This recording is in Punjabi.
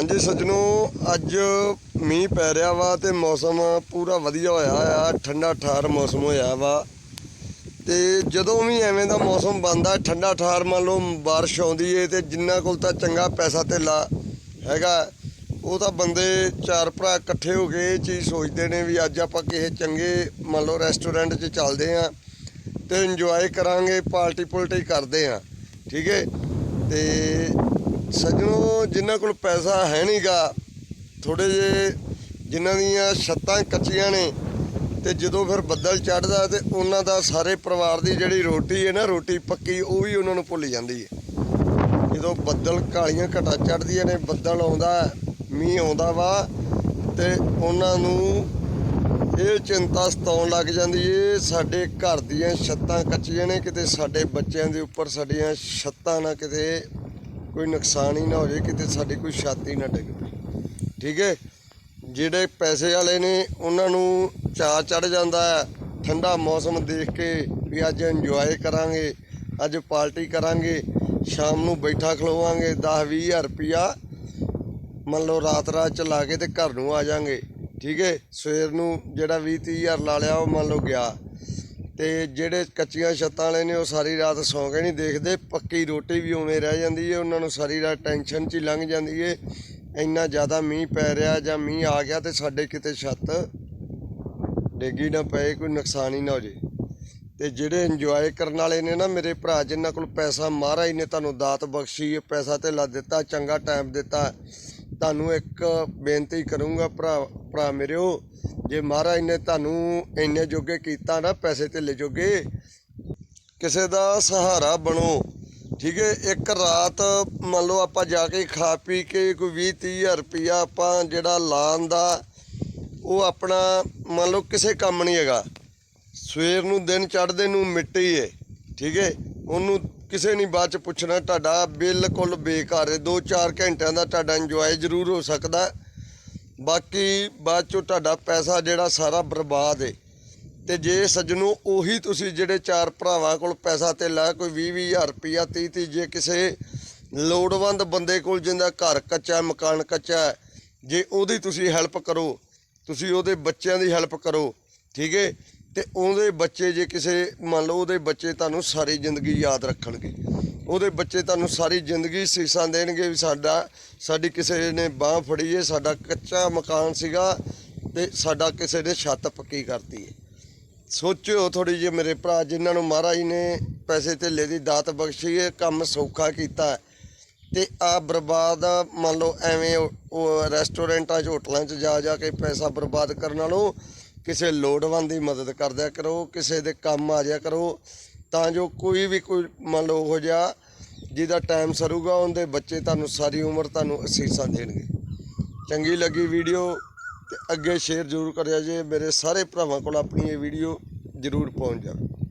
ਹਾਂਜੀ ਸੱਜਣੋ, ਅੱਜ ਮੀਂਹ ਪੈ ਰਿਹਾ ਵਾ ਤੇ ਮੌਸਮ ਪੂਰਾ ਵਧੀਆ ਹੋਇਆ ਆ, ਠੰਡਾ ਠਾਰ ਮੌਸਮ ਹੋਇਆ ਵਾ। ਤੇ ਜਦੋਂ ਵੀ ਐਵੇਂ ਦਾ ਮੌਸਮ ਬਣਦਾ, ਠੰਡਾ ਠਾਰ ਮੰਨ ਲਓ ਬਾਰਿਸ਼ ਆਉਂਦੀ ਏ ਤੇ ਜਿੰਨਾ ਕੋਲ ਤਾਂ ਚੰਗਾ ਪੈਸਾ ਧੇਲਾ ਹੈਗਾ, ਉਹ ਤਾਂ ਬੰਦੇ ਚਾਰ ਭਰਾ ਇਕੱਠੇ ਹੋ ਕੇ ਇਹ ਚੀਜ਼ ਸੋਚਦੇ ਨੇ ਵੀ ਅੱਜ ਆਪਾਂ ਕਿਸੇ ਚੰਗੇ ਮੰਨ ਲਓ ਰੈਸਟੋਰੈਂਟ 'ਚ ਚੱਲਦੇ ਆਂ ਤੇ ਇੰਜੋਏ ਕਰਾਂਗੇ ਪਾਰਟੀ ਪੁਲਟੀ ਕਰਦੇ ਆਂ, ਠੀਕ ਹੈ ਤੇ ਸੱਜਣੋ, ਜਿਨ੍ਹਾਂ ਕੋਲ ਪੈਸਾ ਹੈ ਨਹੀਂਗਾ ਥੋੜੇ ਜੇ ਜਿਨ੍ਹਾਂ ਦੀਆਂ ਛੱਤਾਂ ਕੱਚੀਆਂ ਨੇ, ਤੇ ਜਦੋਂ ਫਿਰ ਬੱਦਲ ਚੜਦਾ ਤੇ ਉਹਨਾਂ ਦਾ ਸਾਰੇ ਪਰਿਵਾਰ ਦੀ ਜਿਹੜੀ ਰੋਟੀ ਹੈ ਨਾ, ਰੋਟੀ ਪੱਕੀ, ਉਹ ਵੀ ਉਹਨਾਂ ਨੂੰ ਭੁੱਲ ਜਾਂਦੀ ਹੈ। ਜਦੋਂ ਬੱਦਲ ਕਾਲੀਆਂ ਘਟਾ ਚੜਦੀਆਂ ਨੇ, ਬੱਦਲ ਆਉਂਦਾ ਮੀਂਹ ਆਉਂਦਾ ਵਾ, ਤੇ ਉਹਨਾਂ ਨੂੰ ਇਹ ਚਿੰਤਾ ਸਤਾਉਣ ਲੱਗ ਜਾਂਦੀ ਏ, ਸਾਡੇ ਘਰ ਦੀਆਂ ਛੱਤਾਂ ਕੱਚੀਆਂ ਨੇ, ਕਿਤੇ ਸਾਡੇ ਬੱਚਿਆਂ ਦੇ ਉੱਪਰ ਸਾਡੀਆਂ ਛੱਤਾਂ ਨਾ ਕਿਤੇ ਕੋਈ ਨੁਕਸਾਨ ਹੀ ਨਾ ਹੋ ਜਾਏ ਕਿਤੇ ਸਾਡੀ ਕੋਈ ਛੱਤ ਹੀ ਨਾ ਡਿੱਗ ਪਏ ਠੀਕ ਹੈ? ਜਿਹੜੇ ਪੈਸੇ ਵਾਲੇ ਨੇ, ਉਹਨਾਂ ਨੂੰ ਚਾਅ ਚੜ ਜਾਂਦਾ ਹੈ। ਠੰਡਾ ਮੌਸਮ ਦੇਖ ਕੇ ਵੀ ਅੱਜ ਇੰਜੋਏ ਕਰਾਂਗੇ, ਅੱਜ ਪਾਰਟੀ ਕਰਾਂਗੇ, ਸ਼ਾਮ ਨੂੰ ਬੈਠਾ ਖਲੋਵਾਂਗੇ 10 20000 ਰੁਪਿਆ ਮੰਨ ਲਓ ਰਾਤ ਰਾਤ ਚਲਾ ਕੇ ਤੇ ਘਰ ਨੂੰ ਆ ਜਾਾਂਗੇ। ਠੀਕ ਹੈ? ਸਵੇਰ ਨੂੰ ਜਿਹੜਾ 20 30000 ਲਾ ਲਿਆ, ਉਹ ਮੰਨ ਲਓ ਗਿਆ। ਤੇ ਜਿਹੜੇ ਕੱਚੀਆਂ ਛੱਤਾਂ ਵਾਲੇ ਨੇ ਉਹ ਸਾਰੀ ਰਾਤ ਸੌਂ ਕੇ ਨਹੀਂ ਦੇਖਦੇ, ਪੱਕੀ ਰੋਟੀ ਵੀ ਉਵੇਂ ਰਹਿ ਜਾਂਦੀ ਹੈ ਉਹਨਾਂ ਨੂੰ ਸਾਰੀ ਰਾਤ ਟੈਨਸ਼ਨ 'ਚ ਹੀ ਲੰਘ ਜਾਂਦੀ ਹੈ ਇੰਨਾ ਜ਼ਿਆਦਾ ਮੀਂਹ ਪੈ ਰਿਹਾ ਜਾਂ ਮੀਂਹ ਆ ਗਿਆ ਤੇ ਸਾਡੇ ਕਿਤੇ ਛੱਤ ਡੇਗੀ ਨਾ ਪਏ, ਕੋਈ ਨੁਕਸਾਨ ਹੀ ਨਾ ਹੋ ਜੇ। ਤੇ ਜਿਹੜੇ ਇੰਜੋਏ ਕਰਨ ਵਾਲੇ ਨੇ ਨਾ ਮੇਰੇ ਭਰਾ, ਜਿਨ੍ਹਾਂ ਕੋਲ ਪੈਸਾ ਮਹਾਰਾਜ ਨੇ ਤੁਹਾਨੂੰ ਦਾਤ ਬਖਸ਼ੀ ਹੈ ਪੈਸਾ ਧੇਲਾ ਦਿੱਤਾ, ਚੰਗਾ ਟਾਈਮ ਦਿੱਤਾ, ਤੁਹਾਨੂੰ ਇੱਕ ਬੇਨਤੀ ਕਰੂੰਗਾ ਭਰਾ ਭਰਾ ਮੇਰਿਓ ਜੇ ਮਹਾਰਾਜ ਨੇ ਤੁਹਾਨੂੰ ਇੰਨੇ ਜੋਗੇ ਕੀਤਾ ਨਾ, ਪੈਸੇ ਧੇਲੇ ਜੋਗੇ, ਕਿਸੇ ਦਾ ਸਹਾਰਾ ਬਣੋ, ਠੀਕ ਹੈ? ਇੱਕ ਰਾਤ ਮੰਨ ਲਓ ਆਪਾਂ ਜਾ ਕੇ ਖਾ ਪੀ ਕੇ ਕੋਈ 20 30000 ਰੁਪਇਆ ਆਪਾਂ ਜਿਹੜਾ ਲਾਣ ਦਾ, ਉਹ ਆਪਣਾ ਮੰਨ ਲਓ ਕਿਸੇ ਕੰਮ ਨਹੀਂ ਹੈਗਾ। ਸਵੇਰ ਨੂੰ ਦਿਨ ਚੜ੍ਹਦੇ ਨੂੰ ਮਿੱਟੀ ਹੈ ਠੀਕ ਹੈ? ਉਹਨੂੰ ਕਿਸੇ ਨਹੀਂ ਬਾਅਦ ਚ ਪੁੱਛਣਾ, ਤੁਹਾਡਾ ਬਿਲਕੁਲ ਬੇਕਾਰ ਹੈ 2-4 ਘੰਟਿਆਂ ਦਾ ਤੁਹਾਡਾ ਇੰਜੋਏ ਜ਼ਰੂਰ ਹੋ ਸਕਦਾ। ਬਾਕੀ ਬਾਅਦ ਚੋਂ ਤੁਹਾਡਾ ਪੈਸਾ ਜਿਹੜਾ ਸਾਰਾ ਬਰਬਾਦ ਏ। ਤੇ ਜੇ ਸੱਜਣੋ, ਉਹੀ ਤੁਸੀਂ ਜਿਹੜੇ ਚਾਰ ਭਰਾਵਾਂ ਕੋਲ ਪੈਸਾ ਤੇ ਲਾ ਕੋਈ 20 20000 ਰੁਪਇਆ 30 30 ਜੇ ਕਿਸੇ ਲੋੜਵੰਦ ਬੰਦੇ ਕੋਲ ਜਿੰਦਾ ਘਰ ਕੱਚਾ, ਮਕਾਨ ਕੱਚਾ ਜੇ ਉਹਦੀ ਤੁਸੀਂ ਹੈਲਪ ਕਰੋ, ਤੁਸੀਂ ਉਹਦੇ ਬੱਚਿਆਂ ਦੀ ਹੈਲਪ ਕਰੋ, ਠੀਕ ਹੈ ਤੇ ਉਹਦੇ ਬੱਚੇ ਜੇ ਕਿਸੇ, ਮੰਨ ਲਓ ਉਹਦੇ ਬੱਚੇ ਤੁਹਾਨੂੰ ਸਾਰੀ ਜ਼ਿੰਦਗੀ ਯਾਦ ਰੱਖਣਗੇ ਉਹਦੇ ਬੱਚੇ ਤੁਹਾਨੂੰ ਸਾਰੀ ਜ਼ਿੰਦਗੀ ਸੀਸਾਂ ਦੇਣਗੇ ਵੀ ਸਾਡਾ, ਸਾਡੀ ਕਿਸੇ ਨੇ ਬਾਹ ਫੜੀ ਏ, ਸਾਡਾ ਕੱਚਾ ਮਕਾਨ ਸੀਗਾ ਤੇ ਸਾਡਾ ਕਿਸੇ ਨੇ ਛੱਤ ਪੱਕੀ ਕਰਤੀ ਏ ਸੋਚਿਓ ਥੋੜੀ ਜਿਹੀ ਮੇਰੇ ਭਰਾ, ਜਿਨ੍ਹਾਂ ਨੂੰ ਮਹਾਰਾਜ ਨੇ ਪੈਸੇ ਧੇਲੇ ਦੀ ਦਾਤ ਬਖਸ਼ੀ ਏ, ਕੰਮ ਸੌਖਾ ਕੀਤਾ ਹੈ। ਤੇ ਆ ਬਰਬਾਦ, ਮੰਨ ਲਓ ਐਵੇਂ ਉਹ ਰੈਸਟੋਰੈਂਟਾਂ 'ਚ, ਹੋਟਲਾਂ 'ਚ ਜਾ ਜਾ ਕੇ ਪੈਸਾ ਬਰਬਾਦ ਕਰਨ ਨਾਲੋਂ ਕਿਸੇ ਲੋੜਵੰਦ ਦੀ ਮਦਦ ਕਰਦਿਆ ਕਰੋ, ਕਿਸੇ ਦੇ ਕੰਮ ਆ ਜਾਇਆ ਕਰੋ, ਤਾਂ ਜੋ ਕੋਈ ਵੀ ਕੋਈ ਮੰਨ ਲਓ ਉਹ ਜਿਹਾ ਜਿਹਦਾ ਟਾਈਮ ਸਰੂਗਾ, ਉਹਦੇ ਬੱਚੇ ਤੁਹਾਨੂੰ ਸਾਰੀ ਉਮਰ ਤੁਹਾਨੂੰ ਅਸੀਸਾਂ ਦੇਣਗੇ। ਚੰਗੀ ਲੱਗੀ ਵੀਡੀਓ ਤੇ ਅੱਗੇ ਸ਼ੇਅਰ ਜ਼ਰੂਰ ਕਰਿਆ ਜੇ, ਮੇਰੇ ਸਾਰੇ ਭਰਾਵਾਂ ਕੋਲ ਆਪਣੀ ਇਹ ਵੀਡੀਓ ਜ਼ਰੂਰ ਪਹੁੰਚ ਜਾਵੇ।